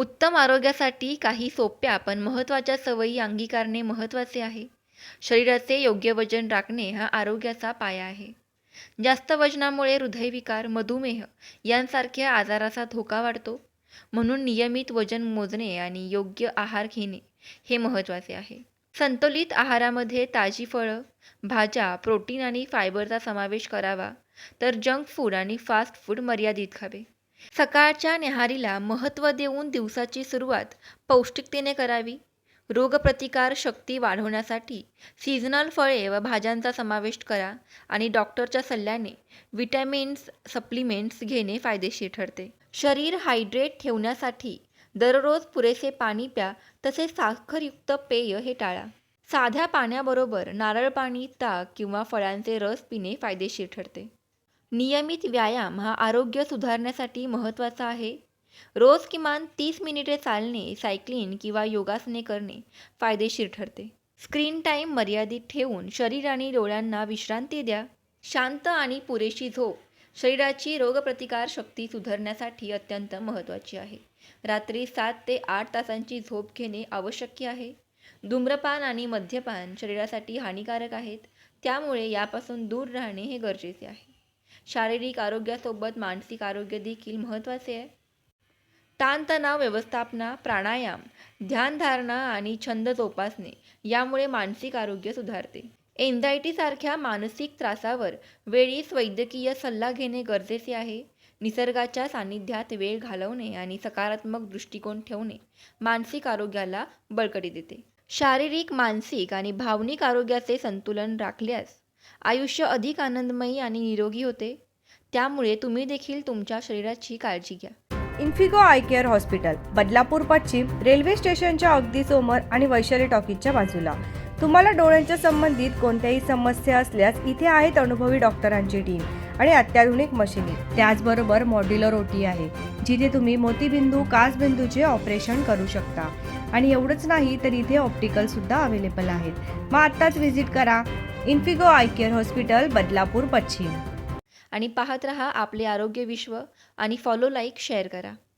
उत्तम आरोग्यासाठी काही सोप्या पण महत्त्वाच्या सवयी अंगीकारणे महत्त्वाचे आहे. शरीराचे योग्य वजन राखणे हा आरोग्याचा पाया आहे. जास्त वजनामुळे हृदयविकार मधुमेह यांसारख्या आजाराचा धोका वाढतो. म्हणून नियमित वजन मोजणे आणि योग्य आहार घेणे हे महत्त्वाचे आहे. संतुलित आहारामध्ये ताजी फळं भाज्या प्रोटीन आणि फायबरचा समावेश करावा तर जंक फूड आणि फास्ट फूड मर्यादित खावे. सकाळच्या न्याहारीला महत्त्व देऊन दिवसाची सुरुवात पौष्टिकतेने करावी. रोगप्रतिकार शक्ती वाढवण्यासाठी सीझनल फळे व भाज्यांचा समावेश करा आणि डॉक्टरच्या सल्ल्याने विटॅमिन्स सप्लिमेंट्स घेणे फायदेशीर ठरते. शरीर हायड्रेट ठेवण्यासाठी दररोज पुरेसे पाणी प्या तसेच साखरयुक्त पेय हे टाळा. साध्या पाण्याबरोबर नारळ पाणी ताक किंवा फळांचे रस पिणे फायदेशीर ठरते. नियमित व्यायाम हा आरोग्य सुधारण्यासाठी महत्त्वाचा आहे. रोज किमान तीस मिनिटे चालणे सायक्लिंग किंवा योगासने करणे फायदेशीर ठरते. स्क्रीन टाईम मर्यादित ठेवून शरीर आणि डोळ्यांना विश्रांती द्या. शांत आणि पुरेशी झोप शरीराची रोगप्रतिकार शक्ती सुधारण्यासाठी अत्यंत महत्त्वाची आहे. रात्री सात ते आठ तासांची झोप घेणे आवश्यक आहे. धूम्रपान आणि मद्यपान शरीरासाठी हानिकारक आहेत. त्यामुळे यापासून दूर राहणे हे गरजेचे आहे. शारीरिक आरोग्यासोबत मानसिक आरोग्य देखील महत्त्वाचे आहे. ताणतणाव व्यवस्थापना प्राणायाम ध्यानधारणा आणि छंद जोपासणे यामुळे मानसिक आरोग्य सुधारते. एन्झायटीसारख्या मानसिक त्रासावर वेळीच वैद्यकीय सल्ला घेणे गरजेचे आहे. निसर्गाच्या सान्निध्यात वेळ घालवणे आणि सकारात्मक दृष्टिकोन ठेवणे मानसिक आरोग्याला बळकटी देते. शारीरिक मानसिक आणि भावनिक आरोग्याचे संतुलन राखल्यास आयुष्य अधिक आनंदमयी आणि निरोगी होते. त्यामुळे तुम्ही देखील तुमच्या शरीराची काळजी घ्या. Infigo eye care hospital Badlapur पश्चिम रेल्वे स्टेशनच्या अगदी समोर आणि वैशाली टॉकीजच्या बाजूला. तुम्हाला डोळ्यांच्या संबंधित कोणत्याही समस्या असल्यास इथे आहेत अनुभवी डॉक्टरांची टीम आणि अत्याधुनिक मशिनी. त्याचबरोबर मॉड्युलर ओटी आहे जिथे तुम्ही मोतीबिंदू कासबिंदूचे ऑपरेशन करू शकता. आणि एवढंच नाही तर इथे ऑप्टिकल सुद्धा अवेलेबल आहेत. मग आत्ताच व्हिजिट करा. Infigo eye care hospital Badlapur पश्चिम. आणि पाहत रहा आपले आरोग्य विश्व आणि फॉलो लाईक शेअर करा.